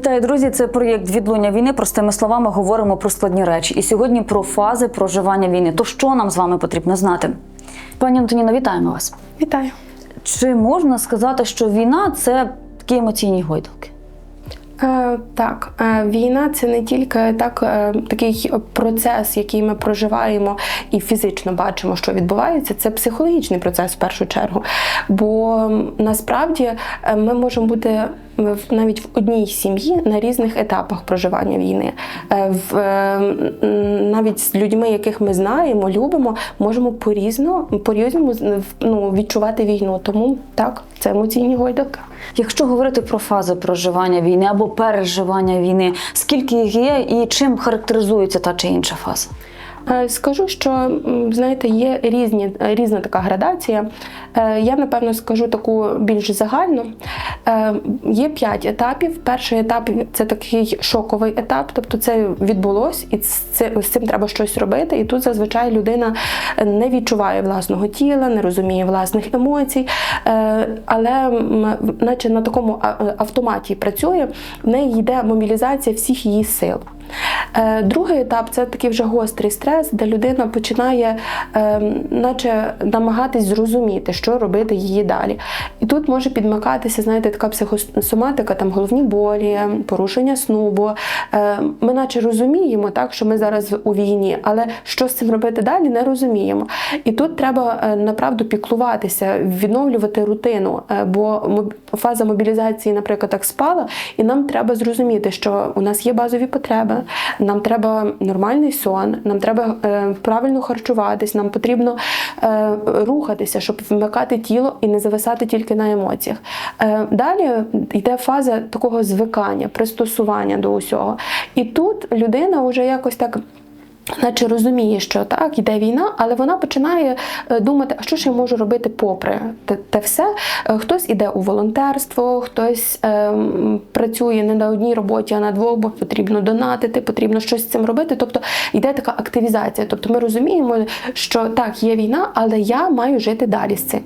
Вітаю, друзі! Це проєкт відлуння війни. Простими словами говоримо про складні речі. І сьогодні про фази проживання війни. То що нам з вами потрібно знати? Пані Антоніна, вітаємо вас. Вітаю. Чи можна сказати, що війна це такі емоційні гойдалки? Е, так, е, війна це не тільки так, е, такий процес, який ми проживаємо і фізично бачимо, що відбувається. Це психологічний процес в першу чергу. Бо насправді е, ми можемо бути навіть в одній сім'ї на різних етапах проживання війни. Е, В, е, навіть з людьми, яких ми знаємо, любимо, можемо по-різному, по-різному ну, відчувати війну. Тому так, це емоційні гойдалки. Якщо говорити про фази проживання війни або переживання війни, скільки їх є і чим характеризується та чи інша фаза? Е, Скажу, що знаєте, є різні, е, різна така градація. Е, Я напевно скажу таку більш загальну. Є п'ять етапів. Перший етап це такий шоковий етап, тобто це відбулось, і з цим треба щось робити. І тут зазвичай людина не відчуває власного тіла, не розуміє власних емоцій, але наче на такому автоматі працює, в неї йде мобілізація всіх її сил. Е, Другий етап це такий вже гострий стрес, де людина починає, е, наче намагатись зрозуміти, що робити її далі. І тут може підмикатися, знаєте, така психосоматика, там головні болі, порушення сну, бо е, ми наче розуміємо, так, що ми зараз у війні, але що з цим робити далі, не розуміємо. І тут треба направду піклуватися, відновлювати рутину, бо фаза мобілізації, наприклад, так спала, і нам треба зрозуміти, що у нас є базові потреби, нам треба нормальний сон, нам треба е, правильно харчуватись, нам потрібно е, рухатися, щоб вмикати тіло і не зависати тільки на емоціях. Е, далі йде фаза такого звикання, пристосування до усього. І тут людина вже якось так. Наче розуміє, що так, йде війна, але вона починає е, думати, а що ж я можу робити попри те, те все. Е, Хтось іде у волонтерство, хтось ем, працює не на одній роботі, а на двох, бо потрібно донатити, потрібно щось з цим робити. Тобто йде така активізація. Тобто ми розуміємо, що так, є війна, але я маю жити далі з цим.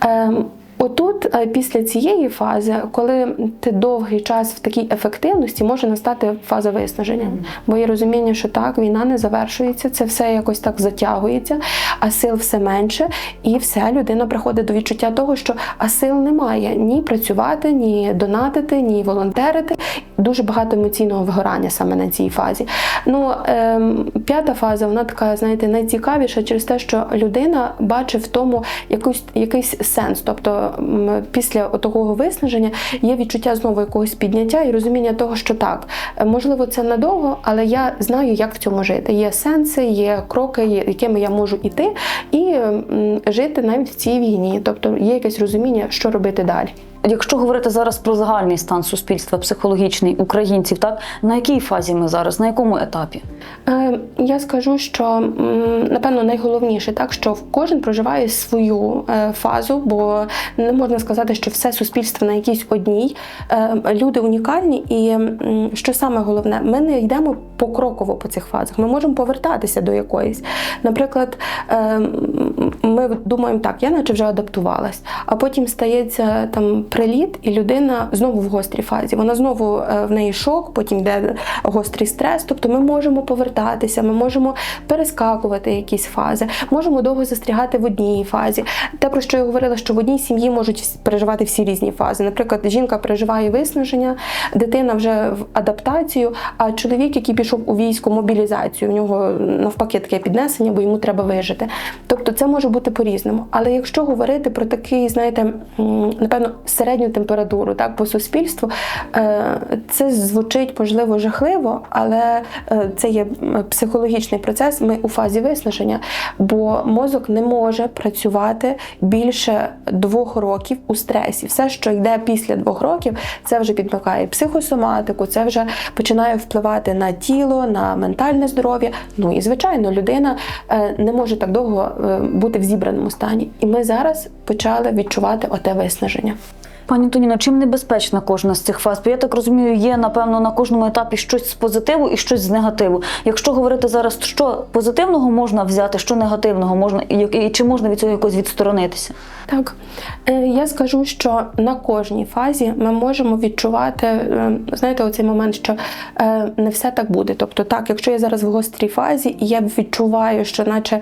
Ем, Отут, е, після цієї фази, коли ти довгий час в такій ефективності, може настати фаза виснаження. Бо є розуміння, що так, війна не завершується, це все якось так затягується, а сил все менше, і все, людина приходить до відчуття того, що а сил немає ні працювати, ні донатити, ні волонтерити. Дуже багато емоційного вигорання саме на цій фазі. Ну, ем, п'ята фаза, вона така, знаєте, найцікавіша через те, що людина бачить в тому якусь, якийсь сенс. Тобто після такого виснаження є відчуття знову якогось підняття і розуміння того, що так, можливо, це надовго, але я знаю, як в цьому жити. Є сенси, є кроки, якими я можу іти, і жити навіть в цій війні. Тобто є якесь розуміння, що робити далі. Якщо говорити зараз про загальний стан суспільства, психологічний українців, так на якій фазі ми зараз, на якому етапі? Е, Я скажу, що напевно найголовніше так, що кожен проживає свою е, фазу, бо не можна сказати, що все суспільство на якійсь одній. Е, Люди унікальні, і що саме головне, ми не йдемо покроково по цих фазах. Ми можемо повертатися до якоїсь. Наприклад, е, ми думаємо, так, я наче вже адаптувалась, а потім стається там приліт, і людина знову в гострій фазі. Вона знову е, в неї шок, потім йде гострий стрес. Тобто ми можемо повертатися, ми можемо перескакувати якісь фази, можемо довго застрягати в одній фазі. Те, про що я говорила, що в одній сім'ї можуть переживати всі різні фази. Наприклад, жінка переживає виснаження, дитина вже в адаптацію, а чоловік, який пішов у військо, мобілізацію, у нього навпаки таке піднесення, бо йому треба вижити. Тобто це може бути по-різному. Але якщо говорити про такий, знаєте, напевно, середню температуру так, по суспільству, е, це звучить можливо жахливо, але е, це є психологічний процес. Ми у фазі виснаження, бо мозок не може працювати більше двох років у стресі. Все, що йде після двох років, це вже підмикає психосоматику, це вже починає впливати на тіло, на ментальне здоров'я. Ну і звичайно, людина е, не може так довго бути в зібраному стані. І ми зараз почали відчувати оте виснаження. Пані Антоніно, чим небезпечна кожна з цих фаз? Бо я так розумію, є напевно на кожному етапі щось з позитиву і щось з негативу. Якщо говорити зараз, що позитивного можна взяти, що негативного можна, і, чи можна від цього якось відсторонитися? Так, Е, я скажу, що на кожній фазі ми можемо відчувати, е, знаєте, оцей момент, що е, не все так буде. Тобто, так, якщо я зараз в гострій фазі, і я відчуваю, що наче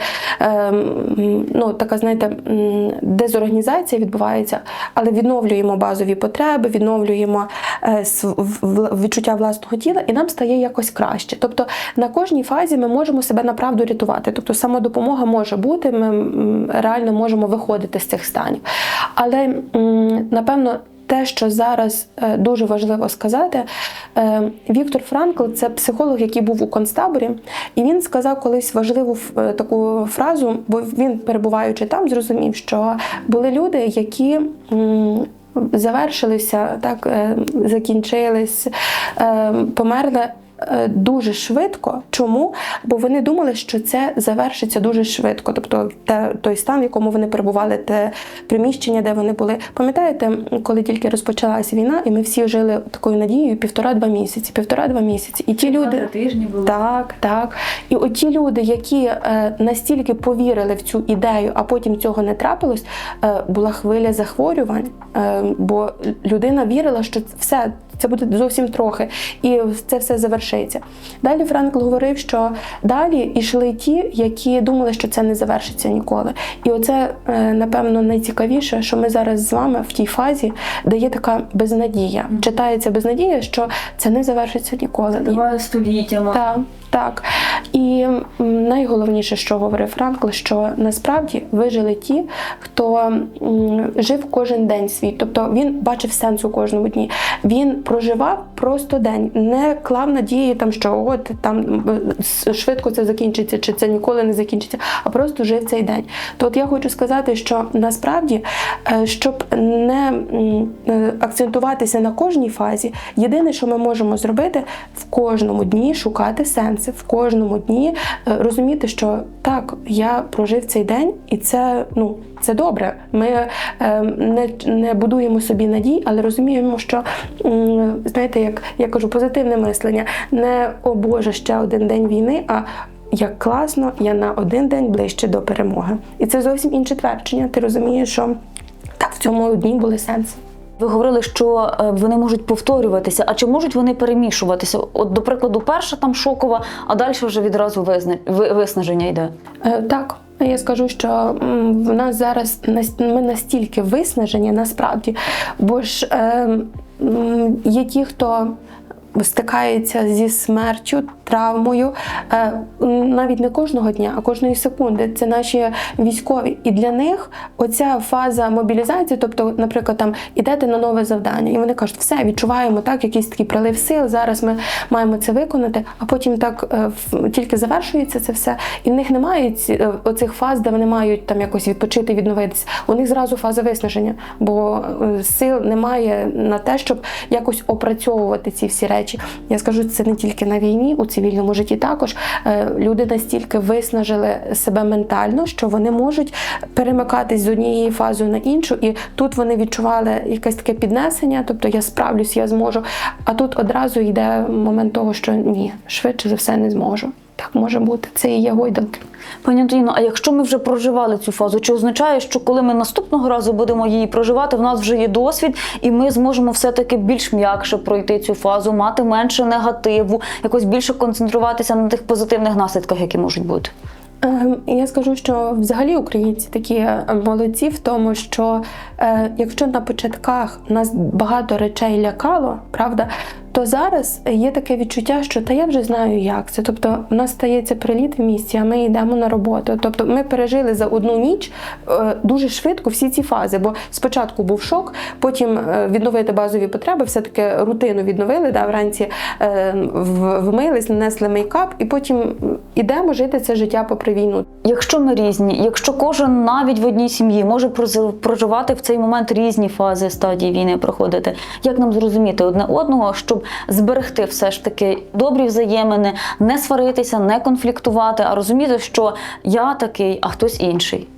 ну, така, знаєте, дезорганізація відбувається, але відновлюємо базові потреби, відновлюємо е, відчуття власного тіла, і нам стає якось краще. Тобто на кожній фазі ми можемо себе направду рятувати. Тобто самодопомога може бути, ми реально можемо виходити з цих станів. Але напевно. Те, що зараз е, дуже важливо сказати, е, Віктор Франкл це психолог, який був у концтаборі, і він сказав колись важливу таку фразу, бо він, перебуваючи там, зрозумів, що були люди, які. Завершилися, так е, закінчились, е, померли дуже швидко. Чому? Бо вони думали, що це завершиться дуже швидко. Тобто те, той стан, в якому вони перебували, те приміщення, де вони були. Пам'ятаєте, коли тільки розпочалася війна, і ми всі жили такою надією півтора-два місяці, півтора-два місяці. І ті люди. тижні були. Так, так. І оті люди, які е, настільки повірили в цю ідею, а потім цього не трапилось, е, була хвиля захворювань, е, бо людина вірила, що все. Це буде зовсім трохи, і це все завершиться. Далі Франкл говорив, що далі йшли ті, які думали, що це не завершиться ніколи. І оце, е, напевно, найцікавіше, що ми зараз з вами в тій фазі, де є така безнадія. Читається безнадія, що це не завершиться ніколи. Два століттями. Так, так. І найголовніше, що говорив Франкл, що насправді вижили ті, хто жив кожен день свій. Тобто він бачив сенс у кожному дні. Він проживав просто день, не клав надії, там, що от там швидко це закінчиться, чи це ніколи не закінчиться, а просто жив цей день. То от я хочу сказати, що насправді, е, щоб не е, акцентуватися на кожній фазі, єдине, що ми можемо зробити, в кожному дні шукати сенси, в кожному дні е, розуміти, що так, я прожив цей день, і це ну. Це добре. Ми не, не будуємо собі надій, але розуміємо, що знаєте, як я кажу, позитивне мислення не о Боже, ще один день війни, а як класно, я на один день ближче до перемоги. І це зовсім інше твердження. Ти розумієш, що так в цьому дні були сенси. Ви говорили, що е, вони можуть повторюватися, а чи можуть вони перемішуватися? От, до прикладу, перша там шокова, а далі вже відразу визна... виснаження йде. Е, Так, я скажу, що в нас зараз ми настільки виснажені насправді, бо ж е, є ті, хто стикається зі смертю, травмою е, навіть не кожного дня, а кожної секунди. Це наші військові. І для них оця фаза мобілізації, тобто, наприклад, там ідете на нове завдання, і вони кажуть, все, відчуваємо так, якийсь такий прилив сил. Зараз ми маємо це виконати, а потім так е, тільки завершується це все. І в них немає е, оцих фаз, де вони мають там якось відпочити, відновитися. У них зразу фаза виснаження, бо сил немає на те, щоб якось опрацьовувати ці всі речі. Я скажу, це не тільки на війні, у цивільному житті також. Е, Люди настільки виснажили себе ментально, що вони можуть перемикатись з однієї фази на іншу, і тут вони відчували якесь таке піднесення, тобто я справлюсь, я зможу. А тут одразу йде момент того, що ні, швидше за все не зможу. Так може бути. Це і є гойдалки. Пані Антоніно, а якщо ми вже проживали цю фазу, чи означає, що коли ми наступного разу будемо її проживати, в нас вже є досвід, і ми зможемо все-таки більш м'якше пройти цю фазу, мати менше негативу, якось більше концентруватися на тих позитивних наслідках, які можуть бути? Ем, Я скажу, що взагалі українці такі молодці в тому, що е, якщо на початках нас багато речей лякало, правда, то зараз є таке відчуття, що та я вже знаю, як це. Тобто, в нас стається приліт в місті, а ми йдемо на роботу. Тобто, ми пережили за одну ніч е, дуже швидко всі ці фази. Бо спочатку був шок, потім е, відновити базові потреби, все таки рутину відновили. Да, вранці е, вмились, нанесли мейкап, і потім ідемо жити це життя попри війну. Якщо ми різні, якщо кожен навіть в одній сім'ї може проживати в цей момент різні фази стадії війни проходити, як нам зрозуміти одне одного, щоб зберегти все ж таки добрі взаємини, не сваритися, не конфліктувати, а розуміти, що я такий, а хтось інший.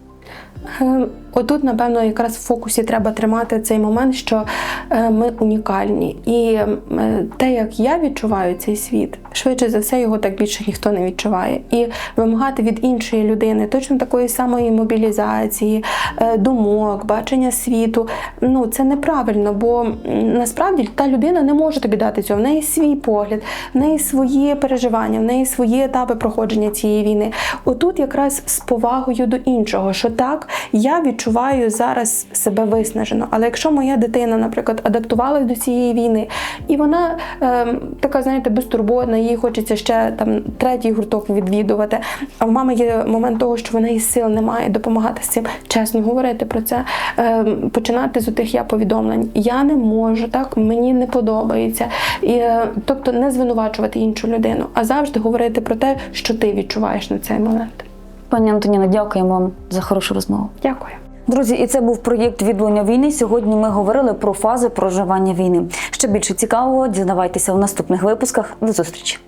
Е, Отут, напевно, якраз в фокусі треба тримати цей момент, що е, ми унікальні. І е, те, як я відчуваю цей світ, швидше за все, його так більше ніхто не відчуває. І вимагати від іншої людини точно такої самої мобілізації, е, думок, бачення світу. Ну це неправильно, бо насправді та людина не може тобі дати цього. В неї свій погляд, в неї свої переживання, в неї свої етапи проходження цієї війни. Отут якраз з повагою до іншого, що так, я відчуваю зараз себе виснажено. Але якщо моя дитина, наприклад, адаптувалась до цієї війни, і вона ем, така, знаєте, безтурботна, їй хочеться ще там третій гурток відвідувати. А в мами є момент того, що в неї сил немає допомагати з цим. Чесно говорити про це, ем, починати з отих я повідомлень. Я не можу, так мені не подобається. І, е, тобто не звинувачувати іншу людину, а завжди говорити про те, що ти відчуваєш на цей момент. Пані Антоніна, дякуємо вам за хорошу розмову. Дякую. Друзі, і це був проєкт відлуння війни. Сьогодні ми говорили про фази проживання війни. Ще більше цікавого дізнавайтеся в наступних випусках. До зустрічі.